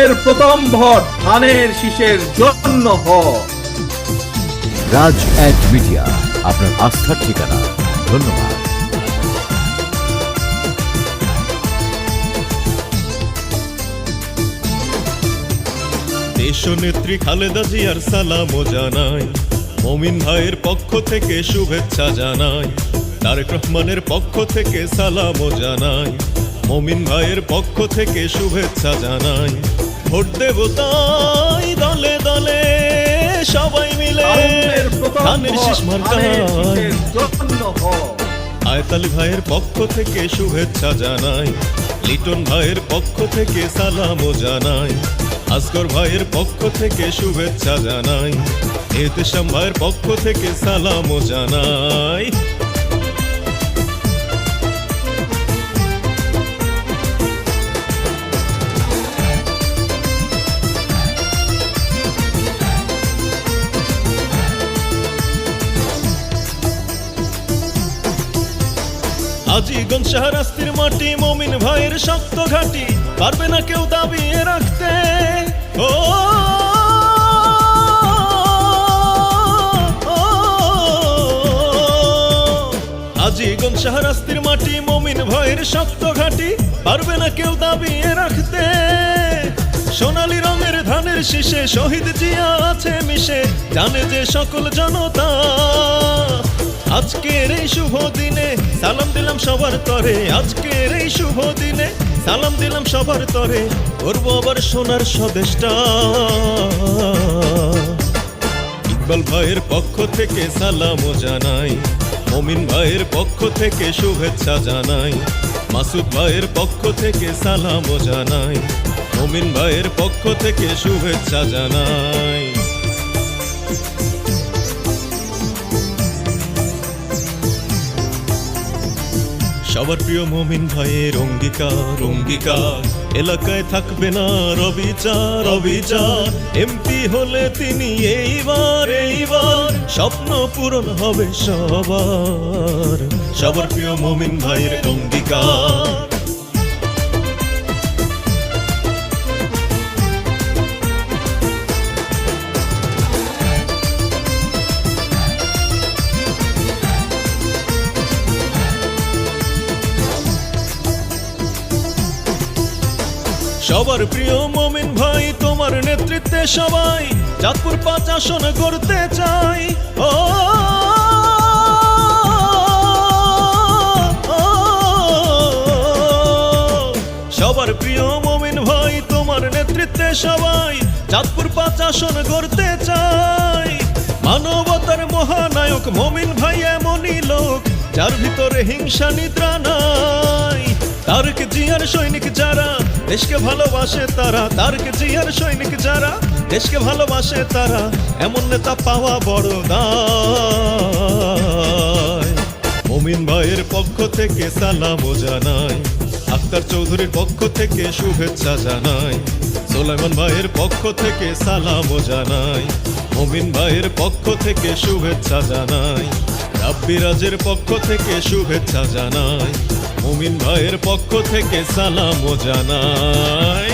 ভোটের প্রথম ভোট ধানের শীষের জন্য হোক রাজ এক মিডিয়া আপনার আস্থার ঠিকানা। ধন্যবাদ। দেশনেত্রী খালেদা জিয়ার সালাম জানাই মমিন ভাইয়ের পক্ষ থেকে শুভেচ্ছা জানাই তারেক রহমানের পক্ষ থেকে সালাম জানাই মমিন ভাইয়ের পক্ষ থেকে শুভেচ্ছা জানাই। ভোট দেব তাই দলে দলে সবাই মিলে ধানের শীষ মার্কায় আয়তালি ভাইয়ের পক্ষ থেকে শুভেচ্ছা জানাই লিটন ভাইয়ের পক্ষ থেকে সালাম জানাই আসগর ভাইয়ের পক্ষ থেকে শুভেচ্ছা জানাই এতেশাম ভাইয়ের পক্ষ থেকে সালাম জানাই। আজিগঞ্জ শাহরাস্তির মাটি, মমিন ভাইয়ের শক্ত ঘাটি, পারবে না কেউ দাবিয়ে রাখতে। ও আজিগঞ্জ শাহরাস্তির মাটি, মমিন ভাইয়ের শক্ত ঘাটি, পারবে না কেউ দাবিয়ে রাখতে। সোনালি রঙের ধানের শীষে শহীদ জিয়া আছে মিশে, জানে যে সকল জনতা। আজকের এই শুভ দিনে সালাম দিলাম সবার তরে। আজকের এই শুভ দিনে সালাম দিলাম সবার তরে। করব আবার সোনার স্বদেশটা। ইকবাল ভাইয়ের পক্ষ থেকে সালাম জানাই, মমিন ভাইয়ের পক্ষ থেকে শুভেচ্ছা জানাই, মাসুদ ভাইয়ের পক্ষ থেকে সালাম জানাই, মমিন ভাইয়ের পক্ষ থেকে শুভেচ্ছা জানাই। সবার প্রিয় মমিন ভাইয়ের অঙ্গীকার অঙ্গীকার। এলাকায় থাকবে না রবিচার অবিচার এমপি হলে তিনি এইবার এইবার। স্বপ্ন পূরণ হবে সবার। সবার প্রিয় মমিন ভাইয়ের অঙ্গীকার। সবার প্রিয় মমিন ভাই, তোমার নেতৃত্বে সবাই চাঁদপুর পাঁচ আসন করতে চাই। ও সবার প্রিয় মমিন ভাই, তোমার নেতৃত্বে সবাই চাঁদপুর পাঁচ আসন করতে চাই। মানবতার মহানায়ক মমিন ভাই এমনই লোক, যার ভিতরে হিংসা নিদ্রা নাই। তারক জিয়ার সৈনিক যারা দেশকে ভালোবাসে তারা তারক জিয়ার সৈনিক যারা? দেশকে ভালোবাসে তারা, এমন নেতা পাওয়া বড় দায়। মমিন ভাইয়ের পক্ষ থেকে সালাম জানাই, আক্তার চৌধুরীর পক্ষ থেকে শুভেচ্ছা জানাই, সোলাইমান ভাইয়ের পক্ষ থেকে সালাম জানাই, মমিন ভাইয়ের পক্ষ থেকে শুভেচ্ছা জানাই রাব্বিরাজের পক্ষ থেকে শুভেচ্ছা জানাই। মুমিন ভাইয়ের পক্ষ থেকে সালাম জানাই।